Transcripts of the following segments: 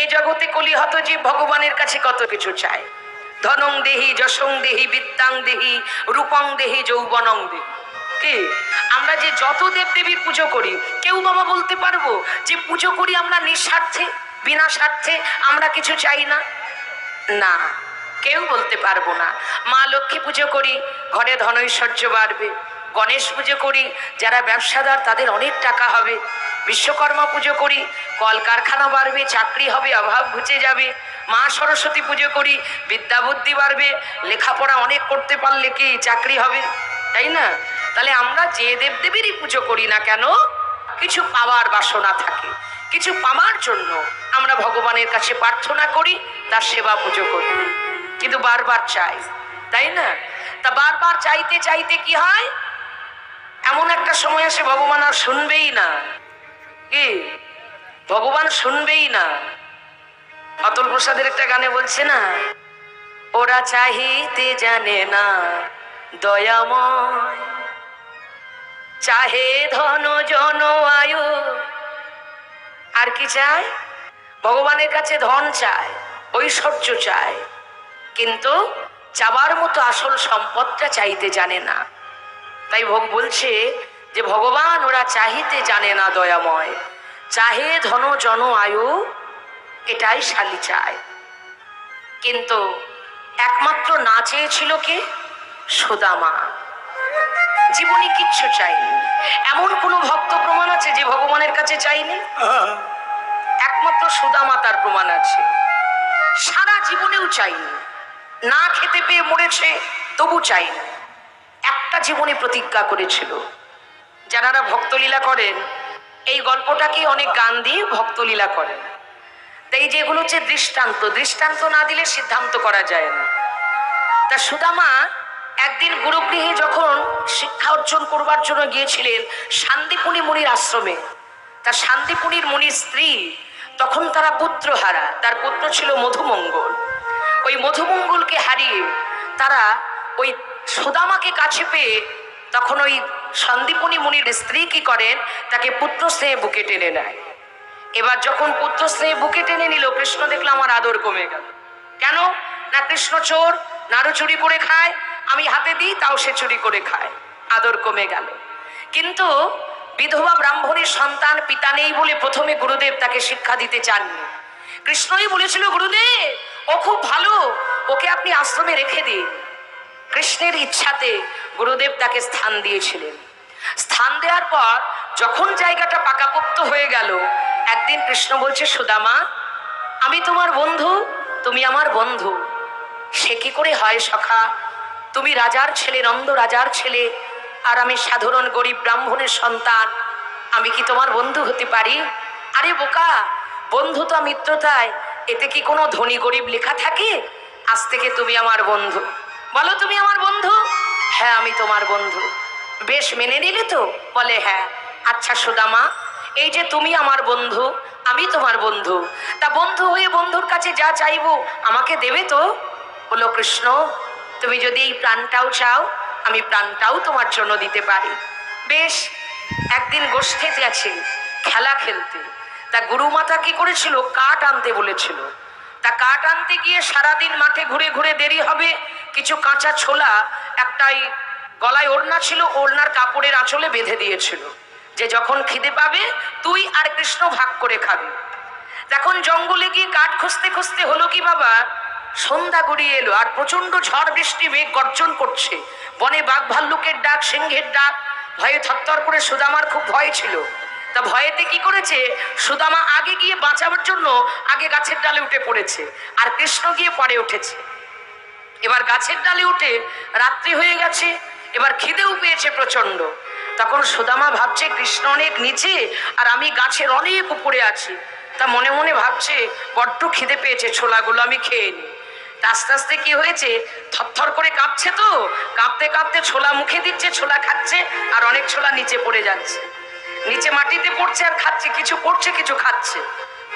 এই জগতে কলিহত যে ভগবানের কাছে কত কিছু চায়? ধনং দেহি, যশং দেহি, বিত্তাং দেহি, রূপং দেহি, যৌবনং দেহি। কি? আমরা যে যত দেব দেবীর পুজো করি, কেউ বাবা বলতে পারব যে পুজো করি আমরা নিঃস্বার্থে, বিনা স্বার্থে আমরা কিছু চাই না? না, কেউ বলতে পারব না। মা লক্ষ্মী পুজো করি, ঘরে ধনৈশ্বর্য বাড়বে। গণেশ পুজো করি, যারা ব্যবসাদার তাদের অনেক টাকা হবে। বিশ্বকর্মা পুজো করি, কলকারখানা বাড়বে, চাকরি হবে, অভাব ঘুচে যাবে। মা সরস্বতী পুজো করি, বিদ্যা বুদ্ধি বাড়বে, লেখাপড়া অনেক করতে পারলে কি চাকরি হবে? তাই না? তাহলে আমরা যে দেবদেবীরই পুজো করি না কেন, কিছু পাওয়ার বাসনা থাকে। কিছু পাওয়ার জন্য আমরা ভগবানের কাছে প্রার্থনা করি, তার সেবা পুজো করি। কিন্তু বারবার চাই, তাই না? তা বারবার চাইতে চাইতে কি হয়? এমন একটা সময় আসে ভগবান আর শুনবেই না। কি? ভগবান শুনবেই না। অতুল প্রসাদের একটা গানে বলছে না, ওরা চাহিতে জানে না, দয়াময়। চাহে ধন, জন, আয়ু। আর কি চায়? ভগবানের কাছে ধন চায়, ঐশ্বর্য চায়। কিন্তু চাবার মতো আসল সম্পদটা চাইতে জানে না। তাই ভোগ বলছে যে, ভগবান, ওরা চাহিতে জানে না দয়াময়। চাহে ধন জন আয়ু, এটাই শালি চায়। কিন্তু একমাত্র না চেয়েছিল কে? সুদামা জীবনে কিচ্ছু চাইনি। এমন কোনো ভক্ত প্রমাণ আছে যে, ভগবানের কাছে চাইনি? একমাত্র সুদামা তার প্রমাণ আছে। সারা জীবনেও চাইনি। না খেতে পেয়ে মরেছে, তবু চাইনি। একটা জীবনে প্রতিজ্ঞা করেছিল। যারা ভক্তলীলা করেন, এই গল্পটাকে অনেক গান দিয়ে ভক্তলীলা করেন। তাই যেগুলো হচ্ছে দৃষ্টান্ত দৃষ্টান্ত না দিলে সিদ্ধান্ত করা যায় না। তা সুদামা একদিন গুরুগৃহে যখন শিক্ষা অর্জন করবার জন্য গিয়েছিলেন শান্তিপুনি মুনির আশ্রমে, তা শান্তিপুনির মুনির স্ত্রী তখন তারা পুত্র হারা তার পুত্র ছিল মধুমঙ্গল। ওই মধুমঙ্গলকে হারিয়ে তারা ওই সুদামাকে কাছে পেয়ে তখন ওই সন্দীপনী মুনির স্ত্রী কি করেন? তাকে পুত্র স্নেহে বুকে টেনে নেয়। এবার যখন পুত্র স্নেহে বুকে টেনে নিল, কৃষ্ণ দেখল আমার আদর কমে গেল। কেন? না কৃষ্ণ চোর, নাড়ু চুরি করে খায়, আমি হাতে দিই, তাও সে চুরি করে খায়। আদর কমে গেল। কিন্তু বিধবা ব্রাহ্মণের সন্তান পিতা নেই বলে প্রথমে গুরুদেব তাকে শিক্ষা দিতে চাননি। কৃষ্ণই বলেছিল, গুরুদেব, ও খুব ভালো, ওকে আপনি আশ্রমে রেখে দিন। কৃষ্ণের ইচ্ছাতে গুরুদেব তাকে স্থান দিয়েছিলেন। স্থান দেওয়ার পর যখন জায়গাটা পাকাপোক্ত হয়ে গেল, একদিন কৃষ্ণ বলছে, সুদামা, আমি তোমার বন্ধু, তুমি আমার বন্ধু। সে কি করে হয় সখা? তুমি রাজার ছেলে, নন্দ রাজার ছেলে, আর আমি সাধারণ গরিব ব্রাহ্মণের সন্তান। আমি কি তোমার বন্ধু হতে পারি? আরে বোকা বন্ধুতা মিত্রতায় এতে কি কোনো ধনী গরিব লেখা থাকে? আজ থেকে তুমি আমার বন্ধু। বলো তুমি আমার বন্ধু? হ্যাঁ আমি তোমার বন্ধু। বেশ মেনে নিলে তো? বলে হ্যাঁ। আচ্ছা সুদামা, এই যে তুমি আমার বন্ধু, আমি তোমার বন্ধু। তা বন্ধু হয়ে বন্ধুর কাছে যা চাইব, আমাকে দেবে তো? বলো কৃষ্ণ, তুমি যদি এই প্রাণটাও চাও, আমি প্রাণটাও তোমার জন্য দিতে পারি। বেশ, একদিন গোষ্ঠীতে আছে, খেলা খেলতে। তা গুরুমাতা কি করেছিল? কাঠ আনতে বলেছিল। তা কাঠ আনতে গিয়ে সারাদিন মাঠে ঘুরে ঘুরে দেরি হবে। কিছু কাঁচা ছোলা, একটাই গলায় ওড়না ছিল, ওড়নার কাপড়ের আঁচলে বেঁধে দিয়েছিল। যে যখন খিদে পাবে, তুই আর কৃষ্ণ ভাগ করে খাবি। তখন জঙ্গলে গিয়ে কাঠ খুঁজতে খুঁজতে হলো কি বাবা? সন্ধ্যা গড়িয়ে এলো, আর প্রচণ্ড ঝড় বৃষ্টি, মেঘ গর্জন করছে। বনে বাঘ ভাল্লুকের ডাক, সিংহের ডাক, ভয়ে থরথর করে সুদামার খুব ভয় ছিল। তা ভয়েতে কি করেছে? সুদামা আগে গিয়ে বাঁচাবার জন্য আগে গাছের ডালে উঠে পড়েছে আর কৃষ্ণ গিয়ে পরে উঠেছে। এবার গাছের ডালে উঠে রাত্রি হয়ে গেছে, এবার খিদেও পেয়েছে প্রচণ্ড তখন সুদামা ভাবছে, কৃষ্ণ অনেক নিচে আর আমি গাছের অনেক উপরে আছি। তা মনে মনে ভাবছে, বড্ড খিদে পেয়েছে, ছোলাগুলো আমি খেয়ে নিই আস্তে আস্তে কি হয়েছে? থরথর করে কাঁপছে তো। কাঁপতে কাঁপতে ছোলা মুখে দিচ্ছে, ছোলা খাচ্ছে আর অনেক ছোলা নিচে পড়ে যাচ্ছে। নিচে মাটিতে পড়ছে আর খাচ্ছে কিছু পড়ছে কিছু খাচ্ছে।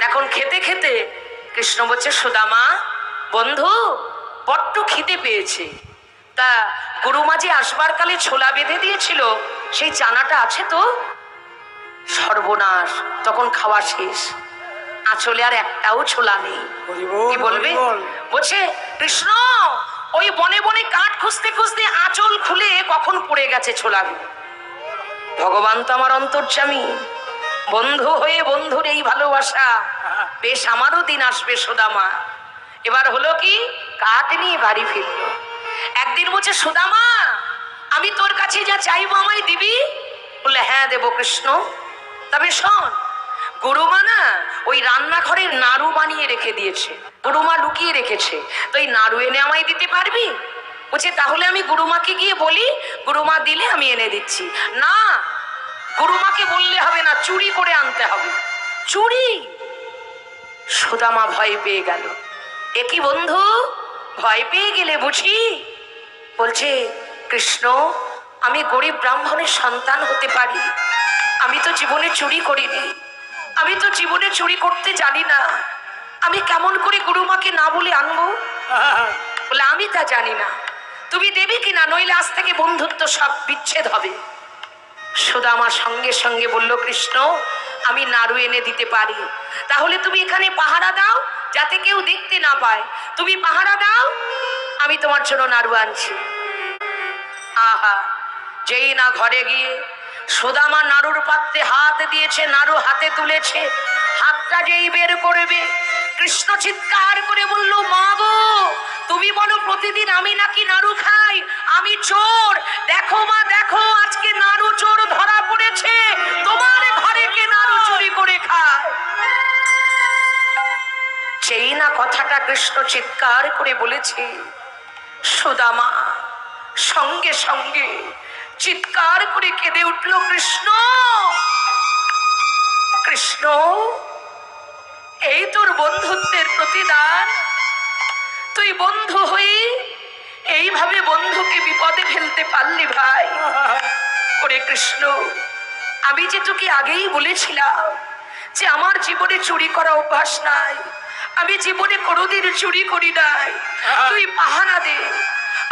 এখন খেতে খেতে কৃষ্ণ বলছে সুদামা বন্ধু বড্ড খিদে পেয়েছে। তা গুরু মাঝে আসবার কালে ছোলা বেঁধে দিয়েছিল সেই চানাটা আছে তো? সর্বনাশ তখন খাওয়া শেষ। আঁচলে আর একটাও ছোলা নেই। কি বলবে? বলছে কৃষ্ণ ওই বনে বনে কাঠ খুঁজতে খুঁজতে আঁচল খুলে কখন পড়ে গেছে ছোলাগুলো? ভগবান তো আমার অন্তর্যামী। বন্ধু হয়ে বন্ধুর এই ভালোবাসা, বেশ আমারও দিন আসবে সুদামা। এবার হলো কি কাঠ নিয়ে বাড়ি ফিরলো। একদিন বলছে, সুদামা, আমি তোর কাছে যা চাইব আমায় দিবি? বললে হ্যাঁ দেব কৃষ্ণ। তবে শোন, গুরুমা না ওই রান্নাঘরের নাড়ু বানিয়ে রেখে দিয়েছে। গুরুমা লুকিয়ে রেখেছে। তো এই নাড়ু এনে আমায় দিতে পারবি? বলছে তাহলে আমি গুরুমাকে গিয়ে বলি গুরুমা দিলে আমি এনে দিচ্ছি। না গুরুমাকে বললে হবে না চুরি করে আনতে হবে। চুরি? সুদামা ভয় পেয়ে গেল। একই বন্ধু ভয় পেয়ে গেলে বুঝি? বলছে কৃষ্ণ আমি গরিব ব্রাহ্মণের সন্তান হতে পারি। আমি তো জীবনে চুরি করিনি। আমি তো জীবনে চুরি করতে জানি না। আমি কেমন করে গুরুমাকে না বলে আনব? বলে আমি তা জানি না। তুমি দেবে কি না নইলে আজ থেকে বন্ধুত্ব সব বিচ্ছেদ হবে। সুদামা সঙ্গে সঙ্গে বলল, কৃষ্ণ, আমি নাড়ু এনে দিতে পারি। তাহলে তুমি এখানে পাহারা দাও, যাতে কেউ দেখতে না পায়। তুমি পাহারা দাও, আমি তোমার জন্য নাড়ু আনছি। আহা, যেই না ঘরে গিয়ে সুদামা নাড়ুর পাত্রে হাত দিয়েছে, নাড়ু হাতে তুলেছে, হাতটা যেই বের করবে কৃষ্ণ চিৎকার করে বলল, মা গো, তুমি বলো প্রতিদিন আমি নাকি নাড়ু খাই? আমি চোর। দেখো মা, দেখো, আজকে নাড়ু চোর ধরা পড়েছে। তোমার ঘরে কে নাড়ু চুরি করে খায়? সেই না কথাটা কৃষ্ণ চিৎকার করে বলেছে সুদামা সঙ্গে সঙ্গে চিৎকার করে কেঁদে উঠল কৃষ্ণ। কৃষ্ণ এই তোর বন্ধুত্বের প্রতিদান? তুই বন্ধু হই এইভাবে বন্ধুকে বিপদে ফেলতে পারলি ভাই। ওরে কৃষ্ণ, আমি যে তোকে আগেই বলেছিলাম যে আমার জীবনে চুরি করা অভ্যাস নাই, আমি জীবনে কোনোদিন চুরি করি নাই, তুই পাহারা দে।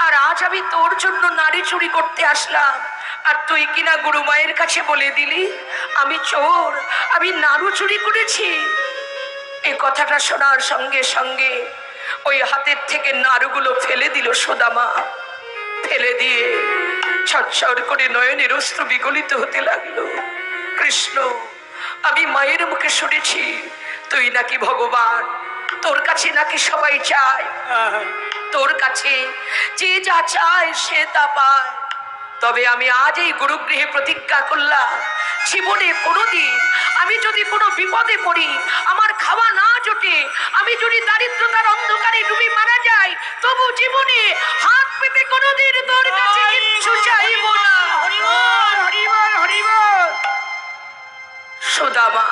আর আজ আমি তোর জন্য নারী চুরি করতে আসলাম, আর তুই কিনা গুরু মায়ের কাছে বলে দিলি, আমি চোর, আমি নাড়ু চুরি করেছি। এই কথাটা শোনার সঙ্গে সঙ্গে ওই হাতের থেকে নাড়ুগুলো ফেলে দিল সোদামা। ফেলে দিয়ে ছটছট করে নয়নের অস্ত্র বিগলিত হতে লাগল। কৃষ্ণ আমি মায়ের মুখে শুনেছি তুই নাকি ভগবান? তোর কাছে নাকি সবাই চায়? তোর কাছে যে যা চায় সে তা পায়। তবে আমি আজ এই গুরুগৃহে প্রতিজ্ঞা করলাম জীবনে কোনোদিন আমি যদি কোনো বিপদে পড়ি আমার খাওয়া না জোটে আমি যদি দারিদ্রতার অন্ধকারে ডুবে মারা যাই তবু জীবনে হাত পেতে কোনোদিন তোর কাছে কিচ্ছু চাইব না। সুদামা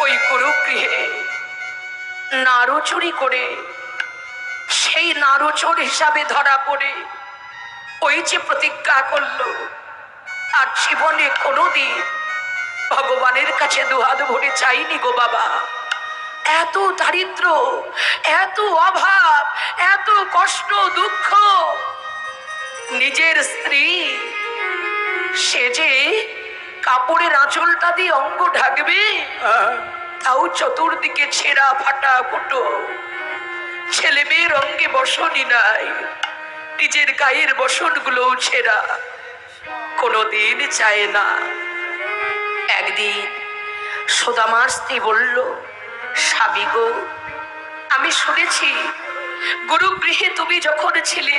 ওই গুরুগৃহে নাড়ু চুরি করে সেই নাড়ু চোর হিসাবে ধরা পড়ে ওই যে প্রতিজ্ঞা করল, আর জীবনে কোনোদিন ভগবানের কাছে দুহাত ভরে চাইনি গো বাবা। এত দারিদ্র, এত অভাব, এত কষ্ট, দুঃখ, নিজের স্ত্রী সে যে কাপড়ের আঁচলটা দিয়ে অঙ্গ ঢাকবে, তাও চতুর্দিকে ছেঁড়া ফাটা ফুটো ছেলে মেয়ের অঙ্গে বসনই নাই। নিজের গায়ের বসনগুলোও ছেঁড়া। কোনোদিন চায় না। একদিন সোদামার স্ত্রী বলল, স্বামী গো, আমি শুনেছি, গুরুগৃহে তুমি যখন ছিলে,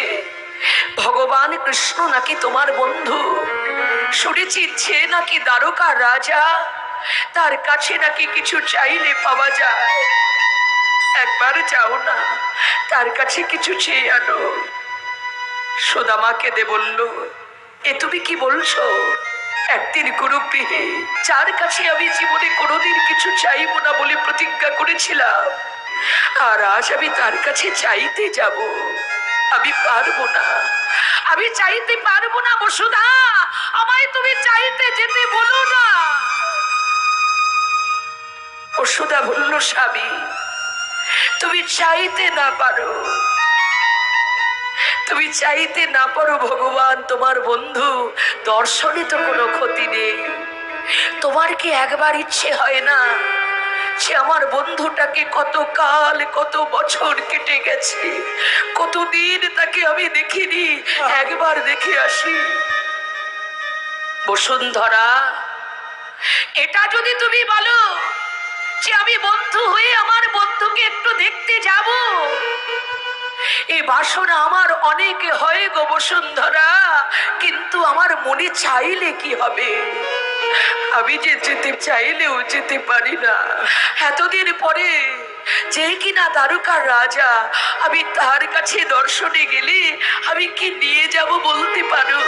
ভগবান কৃষ্ণ নাকি তোমার বন্ধু? শুনেছি সে নাকি দ্বারকা রাজা, তার কাছে নাকি কিছু চাইলে পাওয়া যায়। একবার যাও না, তার কাছে কিছু চেয়ে আনো। সুদামাকে দে বলল, এ তুমি কি বলছো? একদিন গুরুগৃহে, যার কাছে আমি জীবনে কোনোদিন কিছু চাইব না বলে প্রতিজ্ঞা করেছিলাম, আর আজ আমি তার কাছে চাইতে যাব। আমি পারব না। আমি চাইতে পারব না বসুধা। আমায় তুমি চাইতে যেতে বলো না। বসুধা বলল, স্বামী, তুমি চাইতে না পারো। তুমি চাইতে না পারো ভগবান, তোমার বন্ধু, দর্শনে তো কোনো ক্ষতি নেই। তোমার কি একবার ইচ্ছে হয় না যে আমার বন্ধুটাকে কত কাল কত বছর কেটে গেছে, কতদিন তাকে আমি দেখিনি, একবার দেখে আসি? বসুন্ধরা, এটা যদি তুমি বলো যে আমি বন্ধু হয়ে আমার বন্ধুকে একটু দেখতে যাব? এই বাসনা আমার অনেক হয় গো বসুন্ধরা, কিন্তু আমার মনে চাইলে কি হবে? আমি যে যেতে চাইলেও যেতে পারি না। এতদিন পরে যে কিনা দ্বারকার রাজা, আমি তার কাছে দর্শনে গেলে আমি কি নিয়ে যাব বলতে পারো?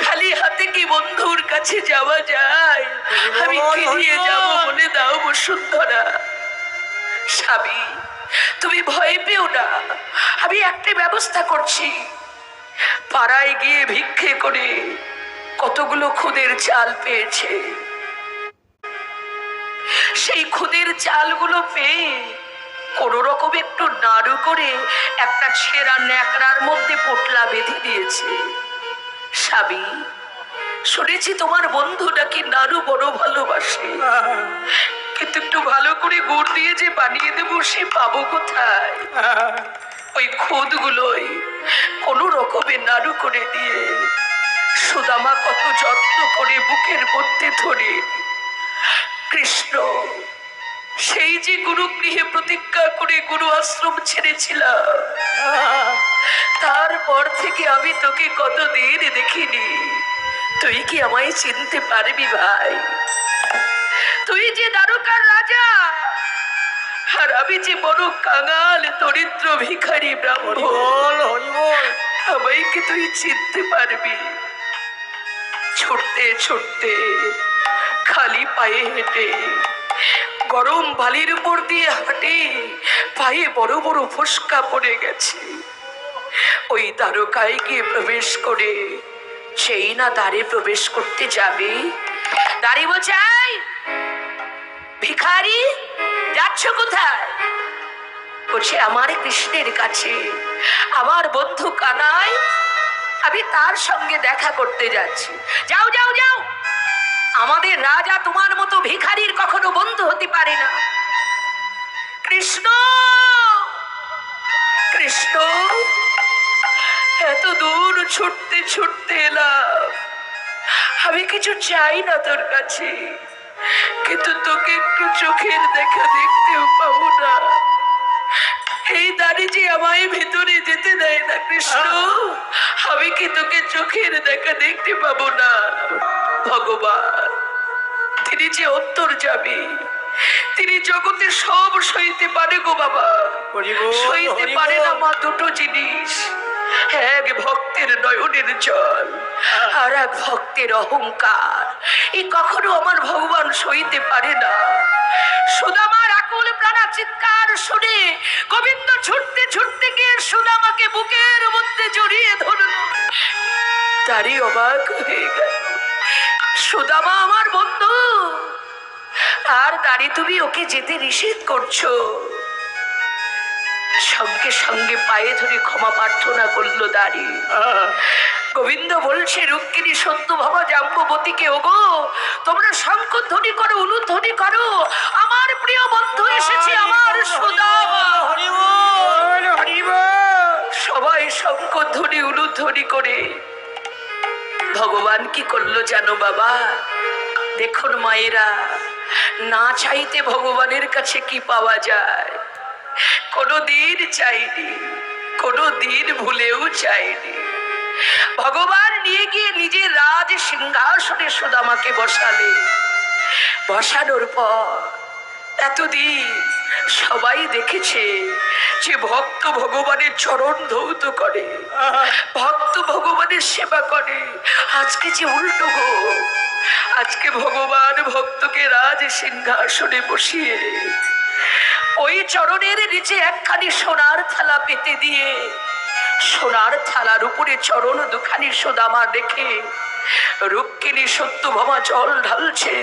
খালি হাতে কি বন্ধুর কাছে যাওয়া যায়? আমি কি নিয়ে যাব বলে দাও বসুন্ধরা। স্বামী তুমি ভয় পেও না। আমি একটা ব্যবস্থা করছি। পাড়ায় গিয়ে ভিক্ষে করে কতগুলো খুদের চাল পেয়েছে। সেই খুদের চালগুলো পেয়ে কোন রকম একটু নাড়ু করে একটা ছেঁড়া ন্যাকড়ার মধ্যে পোটলা বেঁধে দিয়েছে। স্বামী, শুনেছি তোমার বন্ধু নাকি নাড়ু বড় ভালোবাসে। কিন্তু একটু ভালো করে গুড় দিয়ে যে বানিয়ে দেবো, সে পাবো কোথায়? ওই খুদগুলোই কোনো রকমের নাড়ু করে দিয়ে সুদামা কত যত্ন করে বুকের মধ্যে ধরে। কৃষ্ণ, সেই যে গুরু গৃহে প্রতিজ্ঞা করে গুরু আশ্রম ছেড়েছিলাম, তারপর থেকে আমি তোকে কতদিন দেখিনি। তুই কি আমায় চিনতে পারবি ভাই? তুই যে দ্বারকার রাজা আর আমি যে বড় কাঙাল দরিদ্র ভিখারি ব্রাহ্মণ তুই চিনতে পারবি। ছুটতে ছুটতে খালি পায়ে হেঁটে গরম বালির উপর দিয়ে হাঁটে পায়ে বড় বড় ফসকা পড়ে গেছে। ওই দ্বারকায় গিয়ে প্রবেশ করে সেই না দ্বারে প্রবেশ করতে যাবে? দাঁড়িয়ে বোঝাই ভিখারি, যাচ্ছ কোথায়? বলছে, আমার কৃষ্ণের কাছে। আমার বন্ধু কানাই, আমি তার সঙ্গে দেখা করতে যাচ্ছি। যাও যাও যাও। আমাদের রাজা তোমার মতো ভিখারির কখনো বন্ধু হতে পারে না। কৃষ্ণ! কৃষ্ণ! এত দূর ছুটতে ছুটতে এলাম। আমি কিছু চাই না তোর কাছে। কিন্তু তোকে একটু চোখের দেখা দেখতেও পাবো না। এই দাড়ি যে আমায় ভেতরে যেতে দেয় না কৃষ্ণ আমি কি তোকে চোখের দেখা দেখতে পাবো না? ভগবান তিনি যে অন্তর যাবে তিনি জগতে সব সইতে পারে গো বাবা। সইতে পারে না মা দুটো জিনিস। এক ভক্তের নয়নের জল আর এক ভক্তের অহংকার। এই কখনো আমার ভগবান সইতে পারে না। সুদামার আকুল প্রাণা চিৎকার শুনে গোবিন্দ ছুটতে ছুটতে গিয়ে সুদামাকে বুকের মধ্যে জড়িয়ে ধরল। তারই অবাক হয়ে গেল। সুদামা আমার বন্ধু। আর দাঁড়ি তুমি ওকে যেতে নিষেধ করছ। সঙ্গে সঙ্গে পায়ে ধরে ক্ষমা প্রার্থনা করল দাঁড়ি। গোবিন্দ বলছে, রুক্মিণী সত্য ভাবা জাম্ববতীকে ওগো, তোমরা শঙ্খ ধ্বনি করো, উলুধ্বনি করো। আমার প্রিয় বন্ধু এসেছে আমার সবাই শঙ্খ ধ্বনি উলুধ্বনি করে। ভগবান কি করল জানো বাবা? দেখুন মায়েরা, না চাইতে ভগবানের কাছে কি পাওয়া যায়? কোনো দিন চাইনি কোনো দিন ভুলেও চাইনি। ভগবান নিয়ে গিয়ে নিজের রাজ সিংহাসনে সুদামাকে বসালে। বসানোর পর এতদিন সবাই দেখেছে যে ভক্ত ভগবানের চরণ ধৌত করে, ভক্ত ভগবানের সেবা করে। আজকে যে উল্টো গো, আজকে ভগবান ভক্তকে রাজ সিংহাসনে বসিয়ে ওই চরণের নিচে একখানি সোনার থালা পেতে দিয়ে, সোনার থালার উপরে চরণ দুখানি সোদামা রেখে রুক্মিণী সত্যভামা জল ঢালছে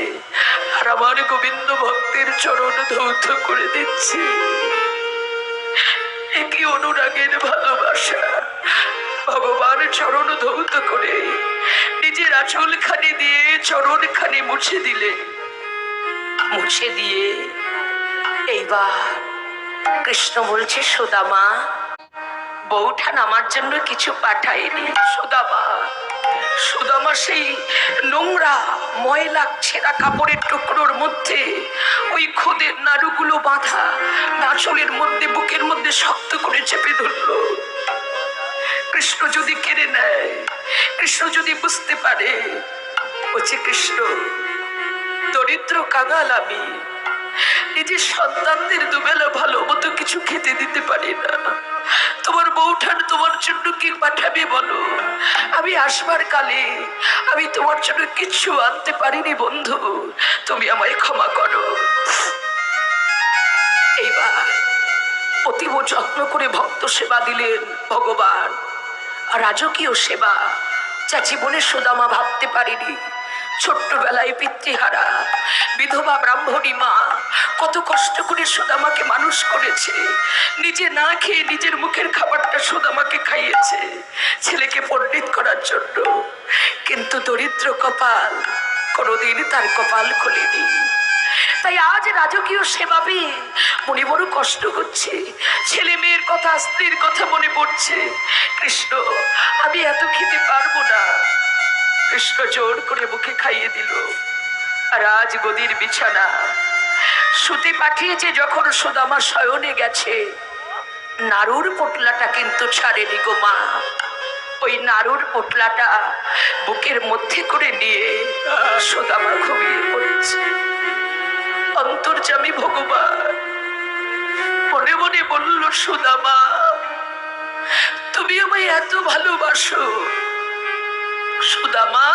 আর আমার গোবিন্দ ভক্তের চরণ ধৌত করে দিচ্ছে। একই অনুরাগের ভালোবাসা ভগবান চরণ ধৌত করে নিজের আঁচল খানি দিয়ে চরণ খানি মুছে দিলে, মুছে দিয়ে এইবার কৃষ্ণ বলছে সুদামা বৌঠান আমার জন্য কিছু পাঠায়নি সুদামা সুদামা সেই নোংরা ময়লা ছেঁড়া কাপড়ের টুকরোর মধ্যে ওই খোদের নাড়ুগুলো বাঁধা নাচলের মধ্যে, বুকের মধ্যে শক্ত করে চেপে ধরলো। কৃষ্ণ যদি কেড়ে নেয়, কৃষ্ণ যদি বুঝতে পারে, বলছে, কৃষ্ণ, দরিদ্র কাঙাল আমি নিজের সন্তানদের দুবেলা ভালো মতো কিছু খেতে দিতে পারি না। তোমার বউঠান তোমার জন্য কি পাঠাবে বলো? আমি আসবার কালে আমি তোমার জন্য কিছু আনতে পারিনি বন্ধু। তুমি আমায় ক্ষমা করো। এইবার অতীব যত্ন করে ভক্ত সেবা দিলেন ভগবান। রাজকীয় সেবা যা জীবনে সুদামা ভাবতে পারিনি। ছোট্টবেলায় পিতৃহারা, বিধবা ব্রাহ্মণী মা, কত কষ্ট করে সুদামাকে মানুষ করেছে। নিজে না খেয়ে নিজের মুখের খাবারটা সুদামাকে খাইয়েছে, ছেলেকে পণ্ডিত করার জন্য। কিন্তু দরিদ্র কপাল কোনোদিন তার কপাল খোলেনি। তাই আজ রাজকীয় সেবা পেয়ে মনে বড় কষ্ট হচ্ছে। ছেলে মেয়ের কথা, স্ত্রীর কথা মনে পড়ছে। কৃষ্ণ, আমি এত খেতে পারব না। কৃষ্ণ জোর করে মুখে খাইয়ে দিল। আর আজ গদির বিছানা। সুতি পাঠিয়েছে যখন সুদামা শয়নে গেছে। নাড়ুর পোটলাটা কিন্তু ছাড়েনি গো মা। ওই নাড়ুর পোটলাটা বুকের মধ্যে করে নিয়ে সুদামা ঘুমিয়ে পড়েছে। অন্তর্জামী ভগবান, মনে মনে বলল, সুদামা, তুমি আমায় এত ভালোবাসো। সুদামা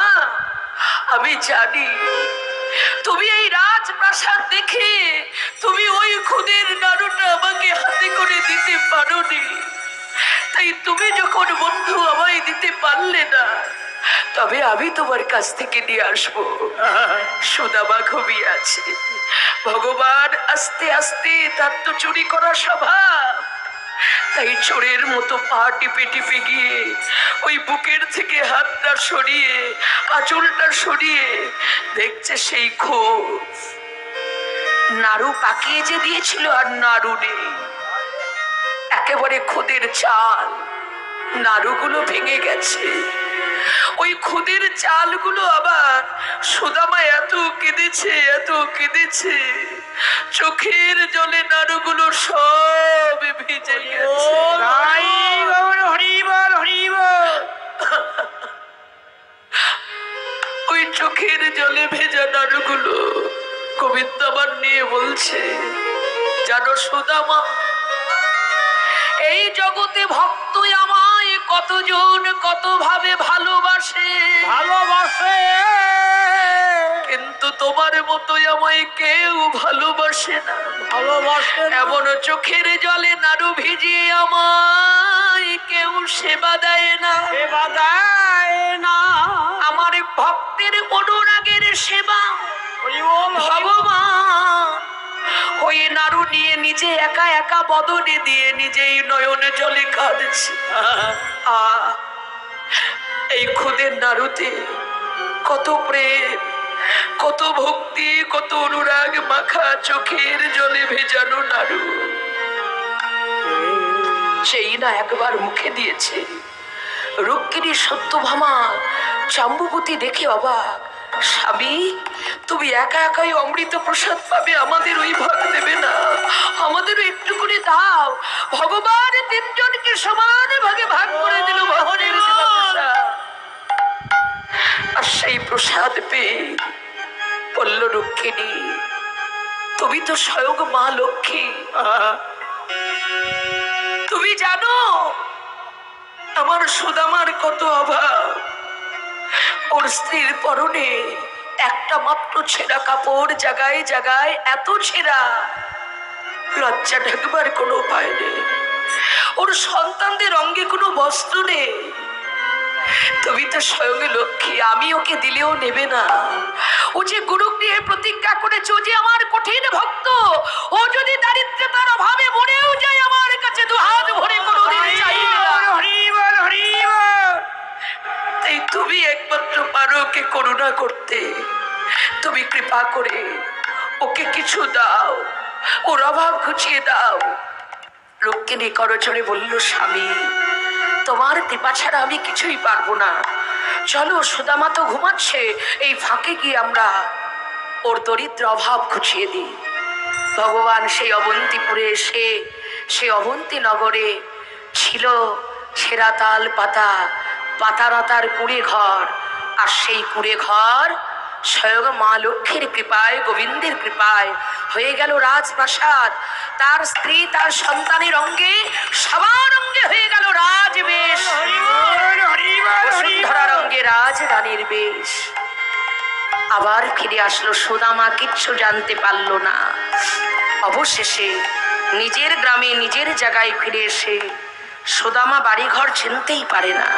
আমি জানি তুমি এই রাজপ্রাসাদ দেখে তুমি ওই খুদের নাড়ুটা আমাকে হাতে করে দিতে পারোনি। তাই তুমি যখন বন্ধু আমায় দিতে পারলে না, তবে আমি তোমার কাছ থেকে নিয়ে আসব। সুদামা ঘুমিয়ে আছে। ভগবান আস্তে আস্তে তার তো চুরি করা স্বভাব তাই চোরের মতো পা টিপে টিপে গিয়ে ওই বুকের থেকে হাতটা সরিয়ে, আঁচলটা সরিয়ে দেখছে সেই খোপ নাড়ু পাকিয়ে যে দিয়েছিল আর নাড়ু নেই। একেবারে খোদের চাল। নাড়ুগুলো ভেঙে গেছে। ওই খুদের চালগুলো আবার সুদামা এত কেঁদেছে এত কেঁদেছে। চোখের জলে নাড়ুগুলো সব ভিজে গেছে। ওই চোখের জলে ভেজা নাড়ুগুলো আবার নিয়ে বলছে জানো সুদামা এই জগতে ভক্ত আমায় কতজন কত ভাবে ভালোবাসে? ভালোবাসে। কিন্তু তোমার মতোই আমায় কেউ ভালোবাসে না। ভালোবাসে এমন চোখের জলে নাড়ু ভিজিয়ে আমায় কেউ সেবা দেয় না। সেবা দেয় না। আমার ভক্তের অনুরাগের সেবা। ভগবান ওই নাড়ু নিয়ে নিজে একা একা বদনে দিয়ে নিজেই নয়নে জলে কাঁদছে। এই খুদের নাড়ুতে কত প্রেম কত ভক্তি, কত অনুরাগ মাখা চোখের জলে ভেজানো নাড়ু। সেই না একবার মুখে দিয়েছে। রুক্মিণী সত্যভামা, চাম্বুবতী দেখে অবাক। স্বামী, তুমি একা একাই অমৃত প্রসাদ পাবে, আমাদের ওই ভাগ দেবে না। আমাদেরও একটু করে দাও। ভগবান তিনজনকে সমান ভাগে ভাগ করে দিল ভবনের প্রসাদ আর সেই প্রসাদ পেয়ে বলল রুক্মিণী তুমি তো স্বয়ং মা লক্ষ্মী। তুমি জানো, আমার সুদামার কত অভাব। ওর স্ত্রীর পরনে একটা মাত্র ছেঁড়া কাপড় জাগায় জাগায় এত ছেঁড়া। লজ্জা ঢাকবার কোনো উপায় নেই। ওর সন্তানদের অঙ্গে কোনো বস্ত্র নেই। তুমি তো স্বয়ং লক্ষ্মী আমি ওকে দিলেও নেবে না। ও যে গুরু গৃহে প্রতিজ্ঞা করেছে যে আমার কঠিন ভক্ত ও যদি দারিদ্রতার অভাবে মরেও যায় আমার কাছে দু হাত ভরে কোনোদিন চাইবে তাই তুমি একমাত্র পারো ওকে করুণা করতে। তুমি কৃপা করে ওকে কিছু দাও ওর অভাব ঘুচিয়ে দাও। রুক্মিণী করচরে বলল স্বামী তোমার কৃপা ছাড়া আমি কিছুই পারব না। চলো, সুদামা তো ঘুমাচ্ছে। এই ফাঁকে গিয়ে আমরা ওর দরিদ্র অভাব ঘুচিয়ে দিই। ভগবান সেই অবন্তিপুরে এসে, সেই অবন্তী নগরে ছিল ছেঁড়া তাল পাতা পাতারাতার কুড়ে ঘর আর সেই কুড়ে ঘর স্বয়ং মা লক্ষ্মীর কৃপায়, গোবিন্দের কৃপায় হয়ে গেল রাজপ্রাসাদ। তার স্ত্রী, তার সন্তানের অঙ্গে, সবার অঙ্গে হয়ে গেল রাজবেশ। হরি বল হরি বল হরি বসুন্ধরা রঙ্গে রাজ রানীর বেশ। আবার ফিরে আসলো সুদামা, কিচ্ছু জানতে পারল না। অবশেষে নিজের গ্রামে, নিজের জায়গায় ফিরে এসে সুদামা বাড়িঘর চিনতেই পারে না।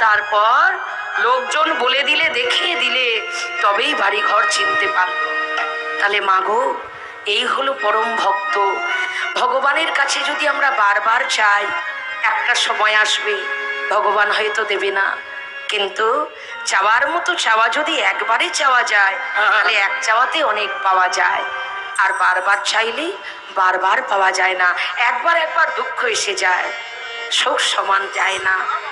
তারপর লোকজন বলে দিলে, দেখিয়ে দিলে, তবেই বাড়ি ঘর চিনতে পারল। তাহলে মাগো এই হলো পরম ভক্ত। ভগবানের কাছে যদি আমরা বারবার চাই, একটা সময় আসবে, ভগবান হয়তো দেবে না। কিন্তু চাওয়ার মতো চাওয়া যদি একবারে চাওয়া যায়, তাহলে এক চাওয়াতে অনেক পাওয়া যায়। আর বারবার চাইলে বারবার পাওয়া যায় না। একবার একবার দুঃখ এসে যায় সুখ সমান যায় না।